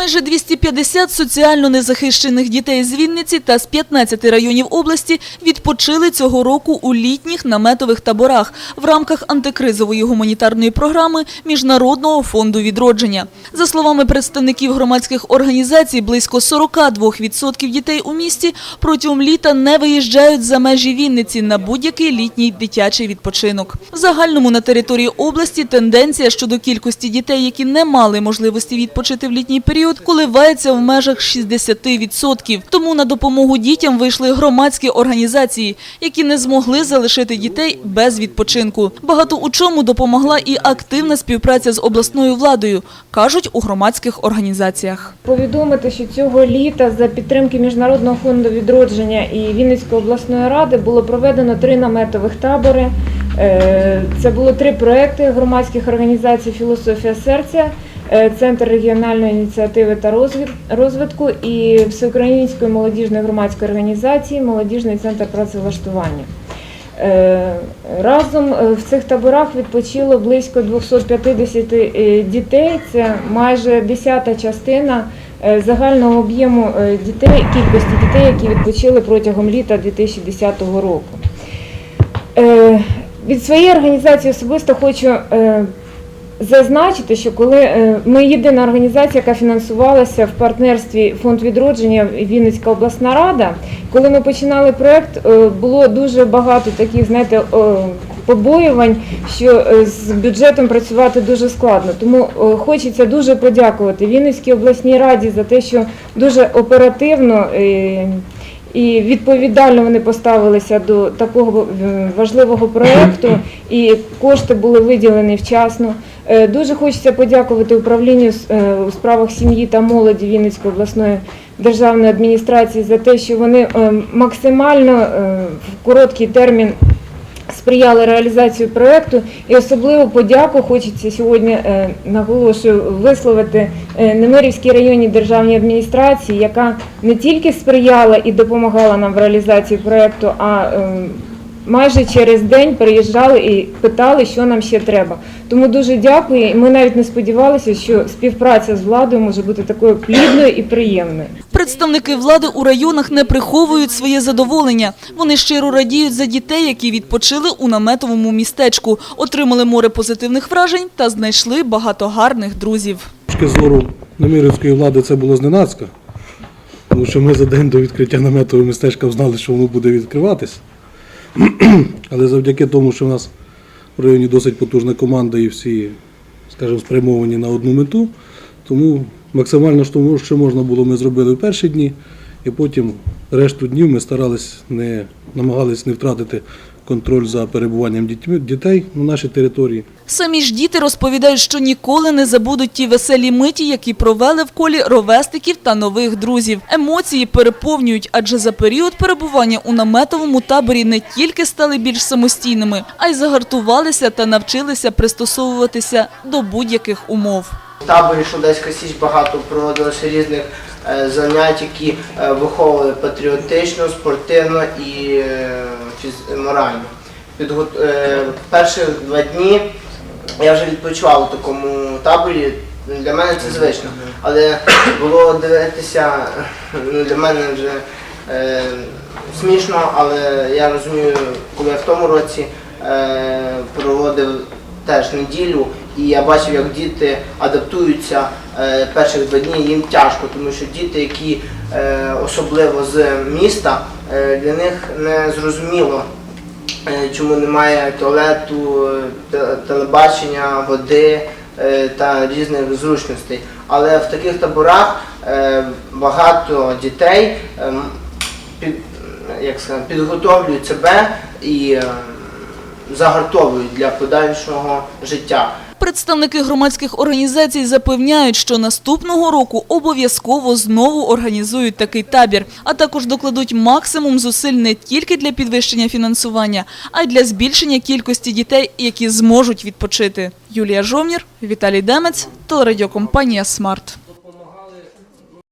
Майже 250 соціально незахищених дітей з Вінниці та з 15 районів області відпочили цього року у літніх наметових таборах в рамках антикризової гуманітарної програми Міжнародного фонду відродження. За словами представників громадських організацій, близько 42% дітей у місті протягом літа не виїжджають за межі Вінниці на будь-який літній дитячий відпочинок. В загальному на території області тенденція щодо кількості дітей, які не мали можливості відпочити в літній період, коливається в межах 60%. Тому на допомогу дітям вийшли громадські організації, які не змогли залишити дітей без відпочинку. Багато у чому допомогла і активна співпраця з обласною владою, кажуть у громадських організаціях. Повідомити, що цього літа за підтримки Міжнародного фонду відродження і Вінницької обласної ради було проведено три наметових табори. Е, Це було три проекти громадських організацій Філософія серця, Центр регіональної ініціативи та розвитку і Всеукраїнської молодіжної громадської організації Молодіжний центр працевлаштування. Е, Разом е, в цих таборах відпочило близько 250 е, дітей. Це майже десята частина е, загального об'єму е, дітей, кількості дітей, які відпочили протягом літа 2010 року. Е, Від своєї організації особисто хочу е, зазначити, що коли е, ми єдина організація, яка фінансувалася в партнерстві фонд відродження Вінницька обласна рада, коли ми починали проект, е, було дуже багато таких, знаєте, побоювань, що е, з бюджетом працювати дуже складно. Тому хочеться дуже подякувати Вінницькій обласній раді за те, що дуже оперативно. І відповідально вони поставилися до такого е, важливого проєкту, і кошти були виділені вчасно. Е, Дуже хочеться подякувати управлінню е, у справах сім'ї та молоді Вінницької обласної державної адміністрації за те, що вони е, максимально в короткий термін сприяли реалізації проєкту. І особливо подяку хочеться сьогодні е, наголошую висловити е, Немирівській районній державній адміністрації, яка не тільки сприяла і допомагала нам в реалізації проєкту, а е, майже через день приїжджали і питали, що нам ще треба. Тому дуже дякую. І ми навіть не сподівалися, що співпраця з владою може бути такою плідною і приємною. Представники влади у районах не приховують своє задоволення. Вони щиро радіють за дітей, які відпочили у наметовому містечку, отримали море позитивних вражень та знайшли багато гарних друзів. З точки зору намірівської влади це було зненацька, тому що ми за день до відкриття наметового містечка знали, що воно буде відкриватись. Але завдяки тому, що в нас в районі досить потужна команда і всі, скажімо, спрямовані на одну мету, тому максимально що можна було, ми зробили в перші дні, і потім решту днів ми старались не намагались не втратити контроль за перебуванням дітьми- дітей на нашій території. Самі ж діти розповідають, що ніколи не забудуть ті веселі миті, які провели в колі ровесників та нових друзів. Емоції переповнюють, адже за період перебування у наметовому таборі не тільки стали більш самостійними, а й загартувалися та навчилися пристосовуватися до будь-яких умов. В таборі Шудецька Січ багато проводилося різних занять, які е, виховували патріотично, спортивно і е, морально. Е, Перші два дні я вже відпочивав у такому таборі. Для мене це звично. Але було дивитися ну, для мене вже е, смішно, але я розумію, коли я в тому році е, проводив теж неділю, і я бачив, як діти адаптуються е, перших два дні, їм тяжко, тому що діти, які е, особливо з міста, е, для них не зрозуміло, чому немає туалету, телебачення, води та різних зручностей. Але в таких таборах багато дітей під, як сказати, підготовлюють себе і загартовують для подальшого життя. Представники громадських організацій запевняють, що наступного року обов'язково знову організують такий табір, а також докладуть максимум зусиль не тільки для підвищення фінансування, а й для збільшення кількості дітей, які зможуть відпочити. Юлія Жовнір, Віталій Демець, телерадіокомпанія Смарт.